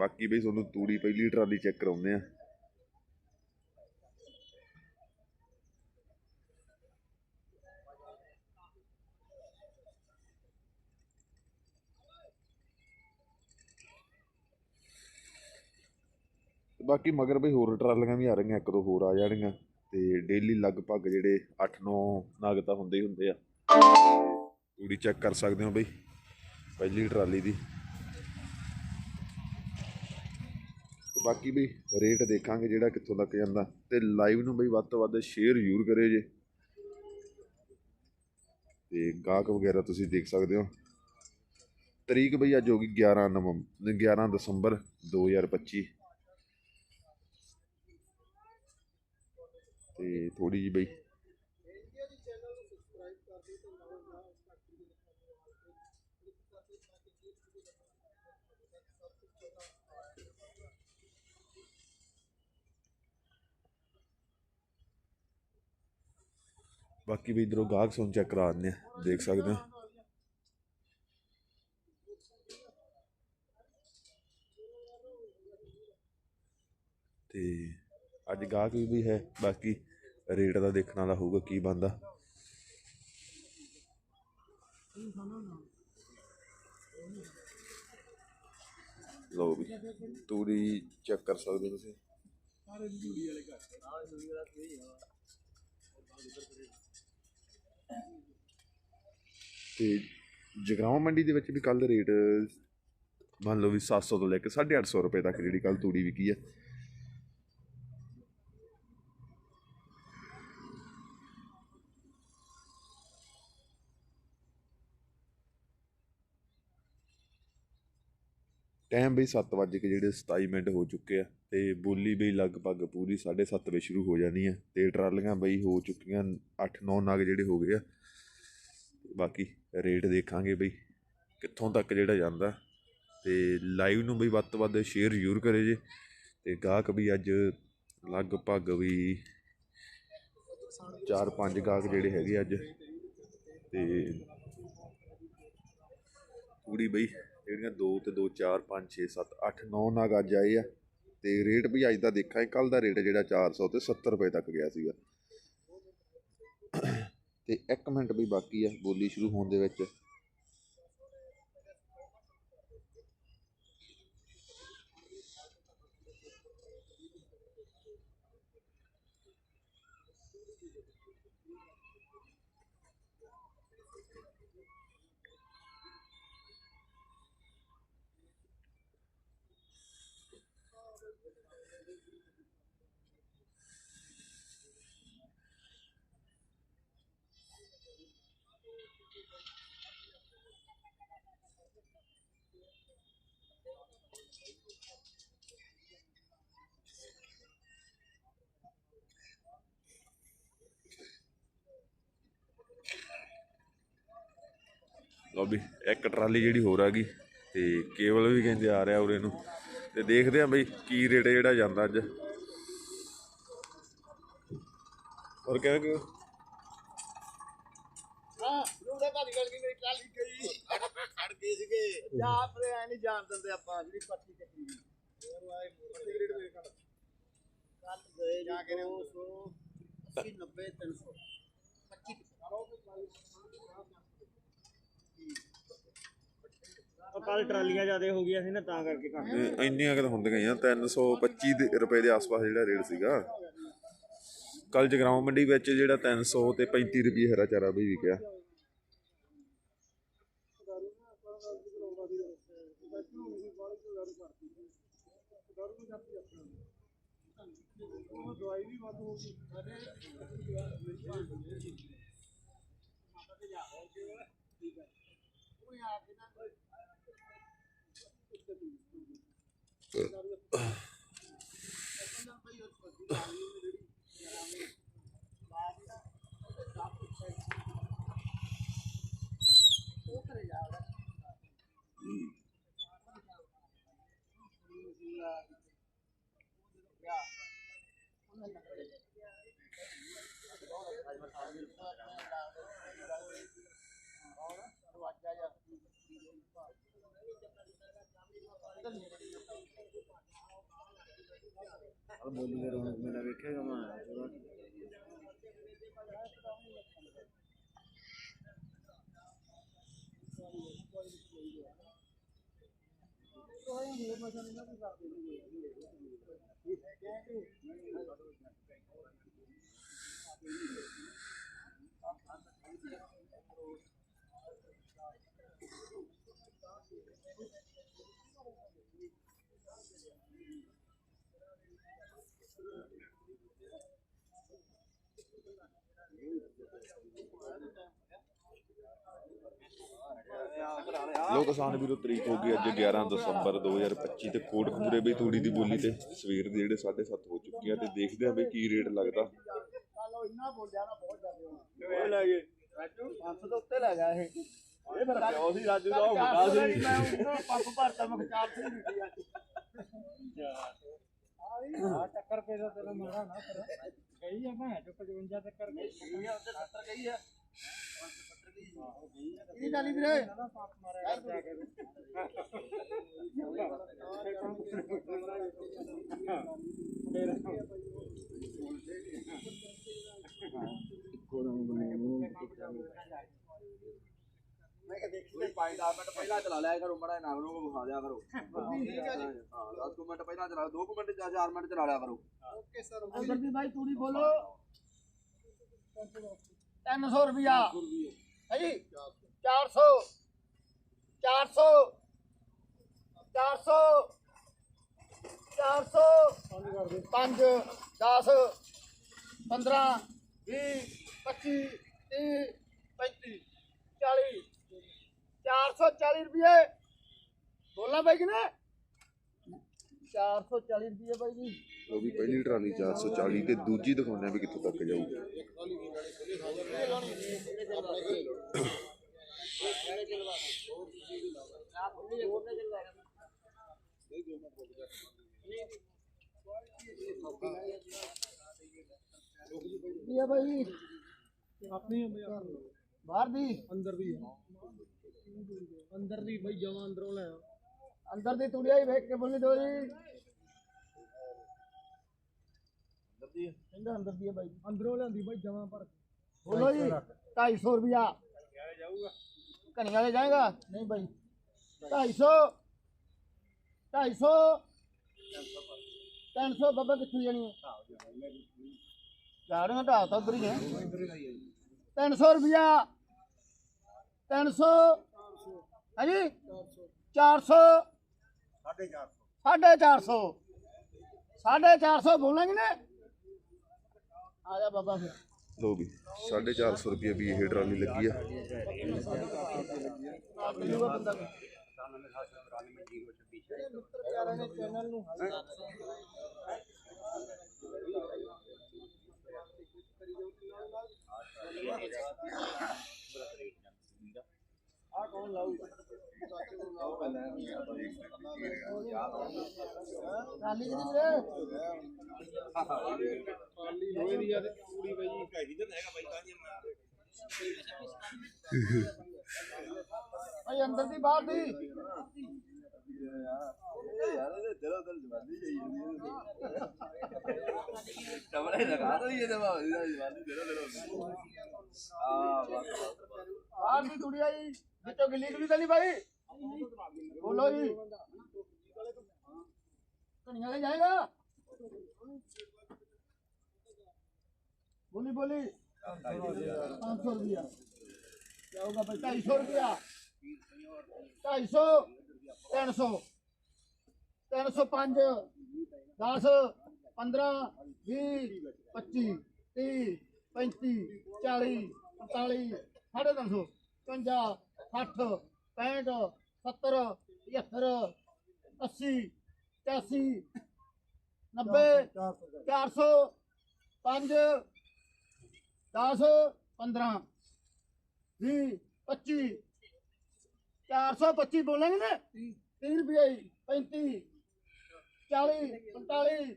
ਬਾਕੀ ਬਈ ਤੁਹਾਨੂੰ ਤੂੜੀ ਪਹਿਲੀ ਟਰਾਲੀ ਚੈੱਕ ਕਰਾਉਂਦੇ ਆ ਬਾਕੀ ਮਗਰ ਬਈ ਹੋਰ ਟਰਾਲੀਆਂ ਵੀ ਆ ਰਹੀਆਂ, ਇੱਕ ਦੋ ਹੋਰ ਆ ਜਾਣਗੀਆਂ। ਤੇ ਡੇਲੀ ਲਗਭਗ ਜਿਹੜੇ 8-9 ਨਗ ਤਾਂ ਹੁੰਦੇ ਹੀ ਹੁੰਦੇ ਆ। ਤੂੜੀ ਚੈੱਕ ਕਰ ਸਕਦੇ ਹੋ ਬਈ, ਪਹਿਲੀ ਟਰਾਲੀ ਦੀ। ਤੇ ਬਾਕੀ ਵੀ ਰੇਟ ਦੇਖਾਂਗੇ ਜਿਹੜਾ ਕਿੱਥੋਂ ਤੱਕ ਜਾਂਦਾ। ਤੇ ਲਾਈਵ ਨੂੰ ਬਈ ਵੱਧ ਤੋਂ ਵੱਧ ਸ਼ੇਅਰ ਜ਼ਰੂਰ ਕਰਿਓ ਜੇ। ਤੇ ਗਾਹਕ ਵਗੈਰਾ ਤੁਸੀਂ ਦੇਖ ਸਕਦੇ ਹੋ। ਤਰੀਕ ਬਈ ਅੱਜ ਹੋ ਗਈ 11 ਨਵੰਬਰ 11 ਦਸੰਬਰ 2025 ਤੇ ਥੋੜੀ ਜੀ ਬਈ ਬਾਕੀ ਵੀ ਇਧਰੋਂ ਗਾਹਕ ਸੁਣ ਚੈੱਕ ਕਰਾ ਦਿੰਦੇ ਆ, ਦੇਖ ਸਕਦੇ ਹੋ ਤੇ ਅੱਜ ਗਾਹਕ ਵੀ ਹੈ, ਬਾਕੀ ਰੇਟ ਦਾ ਦੇਖਣ ਵਾਲਾ ਹੋਊਗਾ ਕੀ ਬੰਦਾ ਲਓ ਵੀ, ਤੂੜੀ ਚੈੱਕ ਕਰ ਸਕਦੇ ਹੋ ਤੁਸੀਂ। ਤੇ ਜਗਰਾਉਂ ਮੰਡੀ ਦੇ ਵਿੱਚ ਵੀ ਕੱਲ ਰੇਟ ਮੰਨ ਲਓ ਵੀ 700 ਤੋਂ ਲੈ ਕੇ 850 ਰੁਪਏ ਤੱਕ ਜਿਹੜੀ ਕੱਲ ਤੂੜੀ ਵਿਕੀ ਹੈ। ਟਾਈਮ ਬਈ 7 ਵਜੇ ਕੇ ਜਿਹੜੇ 27 ਮਿੰਟ ਹੋ ਚੁੱਕੇ ਆ, ਤੇ ਬੋਲੀ ਬਈ ਲਗਭਗ ਪੂਰੀ 7:30 ਵਜੇ ਸ਼ੁਰੂ ਹੋ ਜਾਣੀ ਆ, ਤੇ ਟਰਾਲੀਆਂ ਬਈ ਹੋ ਚੁੱਕੀਆਂ 8-9 ਨਗ ਜਿਹੜੇ ਹੋ ਗਏ ਆ। ਬਾਕੀ ਰੇਟ ਦੇਖਾਂਗੇ ਬਈ ਕਿੱਥੋਂ ਤੱਕ ਜਿਹੜਾ ਜਾਂਦਾ, ਤੇ ਲਾਈਵ ਨੂੰ ਬਈ ਵੱਧ ਤੋਂ ਵੱਧ ਸ਼ੇਅਰ ਜ਼ਰੂਰ ਕਰੇ ਜੇ, ਤੇ ਗਾਹਕ ਵੀ ਅੱਜ ਲਗਭਗ ਵੀ 4-5 ਗਾਹਕ ਜਿਹੜੇ ਹੈਗੇ ਅੱਜ, ਤੇ ਪੂਰੀ ਬਈ ਜਿਹੜੀਆਂ 2 ਤੇ 2 4 5 6 7 8 9 ਨਗ ਅੱਜ ਆਏ ਆ। ਤੇ ਰੇਟ ਵੀ ਅੱਜ ਦਾ ਦੇਖਾਂ ਕੱਲ ਦਾ ਰੇਟ ਜਿਹੜਾ 400 ਤੇ 70 ਰੁਪਏ ਤੱਕ ਗਿਆ ਸੀਗਾ। ਤੇ 1 ਮਿੰਟ ਵੀ ਬਾਕੀ ਆ, ਬੋਲੀ ਸ਼ੁਰੂ ਹੋਣ ਦੇ ਵਿੱਚ। ਲੋ ਵੀ, ਇੱਕ ਟਰਾਲੀ ਜਿਹੜੀ ਹੋਰ ਆ ਗਈ ਤੇ ਕੇਬਲ ਵੀ ਕਹਿੰਦੇ ਆ ਰਿਹਾ ਉਰੇ ਨੂੰ। ਤੇ ਦੇਖਦੇ ਆ ਬਈ ਕੀ ਰੇਟ ਜਿਹੜਾ ਜਾਂਦਾ ਅੱਜ। ਹੋਰ ਕਹਿ ਕਿ ਹਾਂ ਰੂੜੇ ਭਾਜੀ ਗੱਲ ਕੀ ਮੇਰੀ ਟਰਾਲੀ ਗਈ। ਖੜ ਗਏ ਸੀਗੇ। ਜਾਂ ਆਪਰੇ ਐ ਨਹੀਂ ਜਾਣ ਦਿੰਦੇ ਆਪਾਂ ਜਿਹੜੀ ਪੱਟੀ ਕੱਟੀ ਹੋਰ ਆਏ ਸਿਗਰਟ ਦੇ ਕੱਢ ਕੱਲ ਗਏ ਜਾ ਕੇ 200 80 90 300 ਪਰ ਕੱਲ ਟਰਾਲੀਆਂ ਜ਼ਿਆਦਾ ਹੋ ਗਈਆਂ ਸੀ ਨਾ ਤਾਂ ਕਰਕੇ ਘੱਟ ਇਹ ਇੰਨੀਆਂ ਕਿ ਤਾਂ ਹੁੰਦੀਆਂ ਹੀ ਆ 325 ਦੇ ਰੁਪਏ ਦੇ ਆਸ-ਪਾਸ ਜਿਹੜਾ ਰੇਟ ਸੀਗਾ। ਕੱਲ ਜਗਰਾਉਂ ਮੰਡੀ ਵਿੱਚ ਜਿਹੜਾ 300 ਤੇ 35 ਰੁਪਏ ਹਰਾ ਚਾਰਾ ਵੀ ਵਿਕਿਆ। ਉਹ ਆਪ ਦੇ ਨਾਲ ਦਰਵਾਜ਼ਾ ਜਾਂ ਆ ਬੋਲੀ ਦੇ ਰੌਣਕ ਮੇਲਾ ਵੇਖੇਗਾ ਮੈਂ ਕੋਈ ਹੋਰ ਮਸਲਾ ਨਹੀਂ ਨਾ ਕੋਈ ਸਾਥ ਦੇ ਇਹ ਹੈ ਕਿ ਲੋ ਕਿਸਾਨ ਵੀਰੋ, ਤਰੀਕ ਹੋ ਗਈ ਅੱਜ 11 ਦਸੰਬਰ 2025 ਤੇ ਕੋਟਕਪੂਰੇ ਬਈ ਤੂੜੀ ਦੀ ਬੋਲੀ ਤੇ ਸਵੇਰ ਦੇ ਜਿਹੜੇ 7:30 ਹੋ ਚੁੱਕੇ ਆ ਤੇ ਦੇਖਦੇ ਆ ਬਈ ਕੀ ਰੇਟ ਲੱਗਦਾ। ਕੱਲ ਇੰਨਾ ਬੋਲਿਆ ਨਾ ਬਹੁਤ ਜ਼ਿਆਦਾ ਲੈ ਗਏ ਰਾਜੂ 500 ਉੱਤੇ ਲੈ ਇਹ ਇਹ ਫਿਰ ਪਿਓ ਸੀ ਰਾਜੂ ਦਾ ਉਹ ਸੀ ਮੈਂ ਪੰਪ ਭਰਤਾ ਮੈਂ ਚਾਰ ਸੀ ਦਿੱਤੀ ਆ ਟੱਕਰ ਪੇ ਦਾ ਤੇਰਾ ਮਾਰਾ ਨਾ ਕਰ। ਗਈ ਆ ਮੈਂ ਜੋ 55 ਟੱਕਰ ਗਈ। ਗਈ ਆ ਉੱਤੇ 70 ਗਈ ਆ ਇਹ ਗਾਲੀ ਵੀਰੇ ਮਾਰਿਆ ਕਰ ਜਾ ਕੇ। ਮੈਂ ਕਿਹਾ ਦੇਖ ਕੋਈ 5 ਮਿੰਟ ਪਹਿਲਾਂ ਚਲਾ ਲਿਆ ਕਰੋ ਮੜਾ ਨਾ ਨੂੰ ਵਿਖਾ ਦਿਆ ਕਰੋ। ਹਾਂ 10 ਮਿੰਟ ਪਹਿਲਾਂ ਚਲਾ 2 ਮਿੰਟ ਜਾਂ 4 ਮਿੰਟ ਚਲਾ ਲਿਆ ਕਰੋ। ਓਕੇ ਸਰ ਅੰਦਰ ਦੀ ਭਾਈ ਤੂੜੀ ਬੋਲੋ। 300 ਰੁਪਿਆ ਹੈ ਜੀ? 400 400 400 400 5 10 15 20 25 30 35 40 440 ਰੁਪਏ। ਬੋਲਣਾ ਬਾਈ ਕਿਨੇ 440 ਰੁਪਏ ਬਾਈ ਜੀ। ਉਹ ਵੀ ਪਹਿਲੀ ਟਰਾਲੀ 440 ਤੇ ਦੂਜੀ ਦਿਖਾਉਂਦੇ ਆ ਵੀ ਕਿੱਥੋਂ ਤੱਕ ਜਾਊ। ਕੀ ਹੈ ਬਾਈ? ਆਪਣੀ ਬਾਹਰ ਦੀ। ਅੰਦਰ ਦੀ ਅੰਦਰ ਦੀ ਬਈ ਜਮਾ ਅੰਦਰੋਂ ਲੈ ਅੰਦਰ ਦੀ ਤੁੜਿਆ ਹੀ ਵੇਖ ਕੇ ਬੋਲੀ ਦੋ ਜੀ। ਕਹਿੰਦਾ ਅੰਦਰ ਦੀ ਹੈ ਬਾਈ। ਅੰਦਰੋਂ ਲਿਆਂਦੀ ਬਈ ਜਮਾ ਪਰ ਬੋਲੋ ਜੀ 250 ਰੁਪਿਆ ਕਣੀਆਂ ਲੈ ਜਾਏਗਾ? ਨਹੀਂ ਬਾਈ। 250 250 300 ਬੱਬਾ ਕਿੱਥੇ ਜਾਣੀ ਹੈ ਗਾੜੀਆਂ ਢਾਹ ਤਾਂ ਉਧਰ ਹੀ ਹੈ 300 ਰੁਪਿਆ 300 ਹਾਂਜੀ 400 450 450 ਬੋਲਾਂਗੇ ਨਾ ਆ ਜਾ ਬਾਬਾ ਫਿਰ ਲੋ ਵੀ 450 ਰੁਪਏ ਵੀ ਇਹ ਟਰਾਲੀ ਲੱਗੀ ਆ ਰਾਲੀ ਕਿਹਦੀ ਵੀਰੇ ਲੋਹੇ ਦੀ ਆ ਤੇ ਪੂਰੀ ਬਈ ਭਾਈ ਅੰਦਰ ਦੀ ਬਾਹਰ ਦੀ ਯਾਰ ਇਹ ਦਿਲੋਂ ਦਿਲ ਜਵਾਨੀ ਜਾਈ ਟਮਲੇ ਲਗਾ ਦੋ ਇਹ ਦਵਾ ਜਵਾਨੀ ਦਿਲੋਂ ਦਿਲੋਂ ਆ ਬਸ ਬਾਹਰ ਦੀ ਤੁੜੀ ਆਈ ਵਿੱਚੋਂ ਗਿੱਲੀ ਗੁੱਲੀ ਤਾਂ ਨਹੀਂ ਭਾਈ ਬੋਲੋ ਜੀ। ਧਨੀਆ ਲੈ ਜਾਏਗਾ ਬੋਲੀ ਬੋਲੀ। 500 ਰੁਪਿਆ ਜਾਊਗਾ ਭਾਈ 250 ਰੁਪਿਆ 250 300 305 10 15 20 25 30 35 40 45 ਸਾਢੇ ਤਿੰਨ ਸੌ। 55 60 65 70 75 80 85 90 400 5 10 15 20 25 425 ਬੋਲਾਂਗੇ ਨਾ? 30 ਰੁਪਏ 35 40 45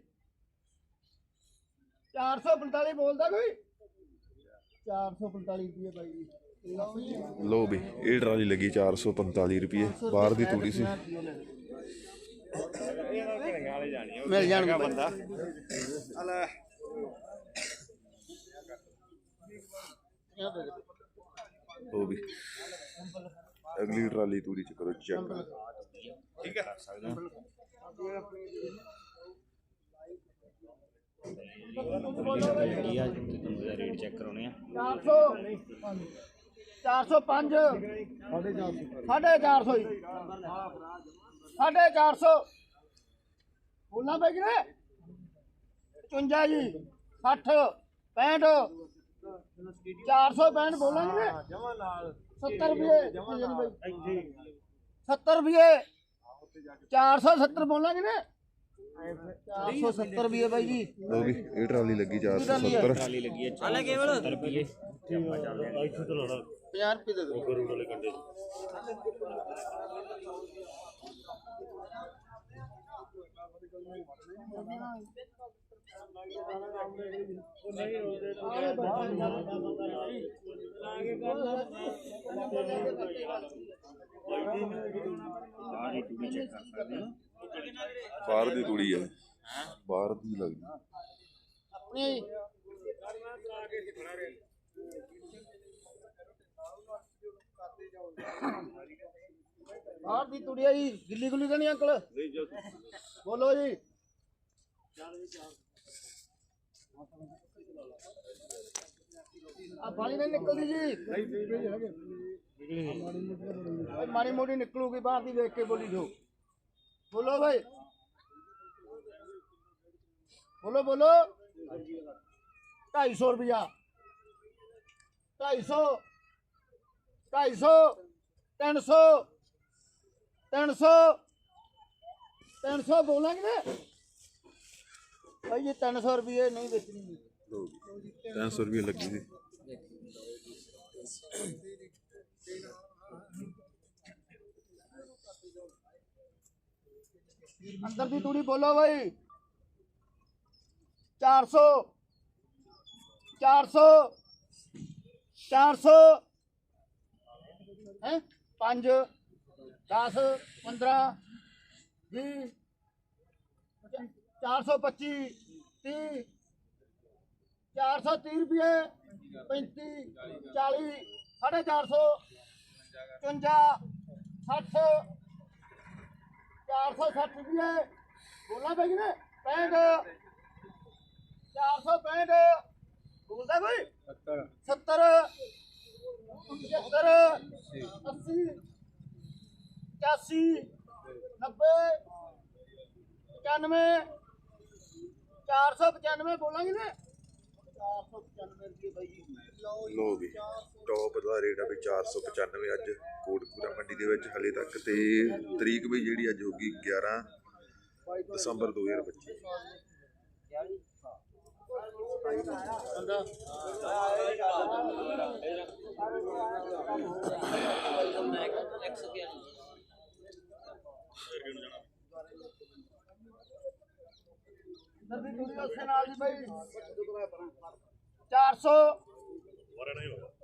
445 ਬੋਲਦਾ ਕੋਈ? 445 ਰੁਪਏ ਬਾਈ ਜੀ। ਲੋ ਵੀ ਇਹ ਟਰਾਲੀ ਲੱਗੀ 445 ਰੁਪਏ ਬਾਹਰ ਦੀ ਤੂੜੀ ਸੀ। ਮਿਲ ਜਾਣਗੇ ਬੰਦਾ। ਉਹ ਵੀ ਅਗਲੀ ਟਰਾਲੀ ਤੂੜੀ ਚ ਕਰੋ ਚੈੱਕ ਜਿਹੜੀ ਆ ਦਾ ਰੇਟ ਚੈੱਕ ਕਰਾਉਣੇ ਆ। 400 405 ਸਾਢੇ 400 ਹੀ ਸਾਢੇ 400 ਬੋਲਣਾ ਪੈ ਗਿਆ 55 ਜੀ 60 65 465 ਬੋਲਾਂਗੇ ਨੇ ਜਮਾ ਨਾਲ 70 ਰੁਪਏ 70 ਰੁਪਏ 470 ਬੋਲਾਂਗੇ ਨੇ 470 ਰੁਪਏ ਬਾਈ ਜੀ ਉਹ ਵੀ ਇਹ ਟਰਾਲੀ ਲੱਗੀ 470 ਟਰਾਲੀ ਲੱਗੀ ਹੈ ਹਾਲੇ ਕੇਵਲ 70 ਰੁਪਏ ਤੇ ਆਪਾਂ ਚੱਲਦੇ ਆ 50 ਰੁਪਏ ਦੇ ਦਿਓ ਸਾਰੀ ਟੂੜੀ ਚੈੱਕ ਕਰ ਸਕਦੇ ਆ ਬਾਹਰ ਦੀ ਤੂੜੀ ਹੈ ਬਾਹਰ ਦੀ ਲੱਗਦੀ ਆਪਣੀ ਬਾਹਰ ਦੀ ਤੁੜਿਆ ਜੀ ਗਿੱਲੀ ਗੁੱਲੀ ਤਾਂ ਨਹੀਂ ਅੰਕਲ? ਬੋਲੋ ਜੀ। ਆ ਪਾਣੀ ਨਹੀਂ ਨਿਕਲਦੀ ਜੀ। ਮਾੜੀ ਮੋਟੀ ਨਿਕਲੂਗੀ ਬਾਹਰ ਦੀ ਵੇਖ ਕੇ ਬੋਲੀ ਜੋ। ਬੋਲੋ ਭਾਈ। ਬੋਲੋ ਬੋਲੋ। ਢਾਈ ਸੌ ਰੁਪਇਆ। ਢਾਈ ਸੌ ਢਾਈ ਸੌ ਤਿੰਨ ਸੌ ਤਿੰਨ ਸੌ ਤਿੰਨ ਸੌ ਬੋਲਾਂਗੇ ਨਾ ਭਾਈ ਜੀ 300 ਰੁਪਏ ਨਹੀਂ ਵੇਚਣੀ। 300 ਰੁਪਏ ਲੱਗੀ ਸੀ। ਅੰਦਰ ਦੀ ਤੂੜੀ ਬੋਲੋ ਭਾਈ 400 400 400 ਹੈ? 5 10 15 20 425 30 430 ਰੁਪਏ 35 40 450 55 60 460 ਰੁਪਏ। ਬੋਲਣਾ ਪੈ ਨੇ? 65 465 ਬੋਲਦਾ ਕੋਈ? 70 70 80 85 90 95 495 ਬੋਲਾਂਗੇ ਨੇ 495 ਰੁਪਏ ਬਾਈ ਜੀ। ਲੋ ਵੀ ਟੌਪ ਦਾ ਰੇਟ ਆ ਵੀ 495 ਅੱਜ ਕੋਟਪੂਰਾ ਮੰਡੀ ਦੇ ਵਿੱਚ ਹਲੇ ਤੱਕ ਤੇ ਤਰੀਕ ਵੀ ਜਿਹੜੀ ਅੱਜ ਹੋਗੀ 11 ਦਸੰਬਰ 2025 ਇੱਧਰ ਦੀ ਥੋੜੀ ਉਸੇ ਨਾਲ ਦੀ ਬਾਈ 400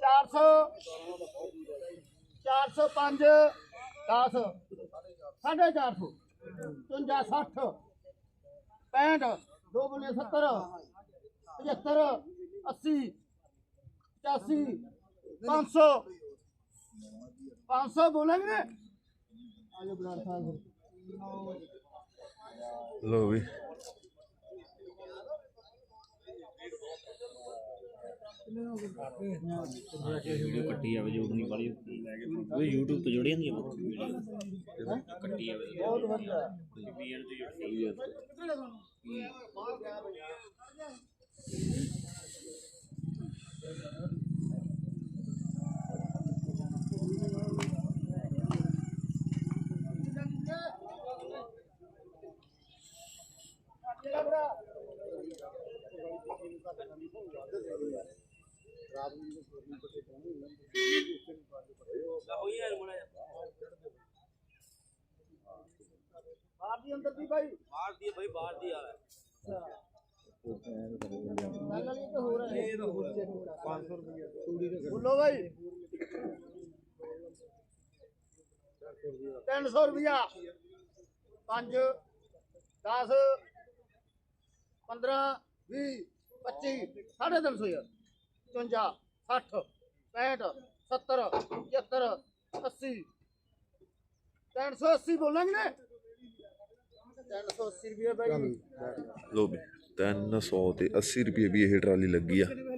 400 405 10 ਸਾਢੇ 400 55 60 65 ਦੋ ਬੋਲੇ 70 75 80 85 500 500 ਬੋਲਾਂਗੇ ਨੇ ਆਜੋ ਬਰਾੜ ਸਾਹਿਬ ਲੋ ਵੀ। ਵੀਡੀਓ ਕੱਟੀ ਜਾਵੇ ਜੋ ਨਹੀਂ ਵਾਲੀ। ਉਹ YouTube ਤੇ ਜੁੜੀ ਜਾਂਦੀ ਆ ਵੀਡੀਓ ਕੱਟੀ ਜਾਵੇ। ਬਹੁਤ ਵਧੀਆ। ਵੀਐਨ ਤੇ। ਜੁੜੀ ਬਾਹਰ ਦੀ ਅੰਦਰ ਦੀ ਬਾਈ ਬਾਹਰ ਦੀ ਬਈ ਬਾਹਰ ਬੋਲੋ ਬਾਈ 300 ਰੁਪਿਆ 5 10 15 20 25 ਸਾਢੇ ਤਿੰਨ ਸੌ ਯਾਰ। 54 60 65 70 75 80 380 ਬੋਲਾਂਗੇ ਨੇ? 380 ਰੁਪਏ ਬਾਈ। ਲੋ तीन सौ तो अस्सी रुपये भी यही ट्राली लगी है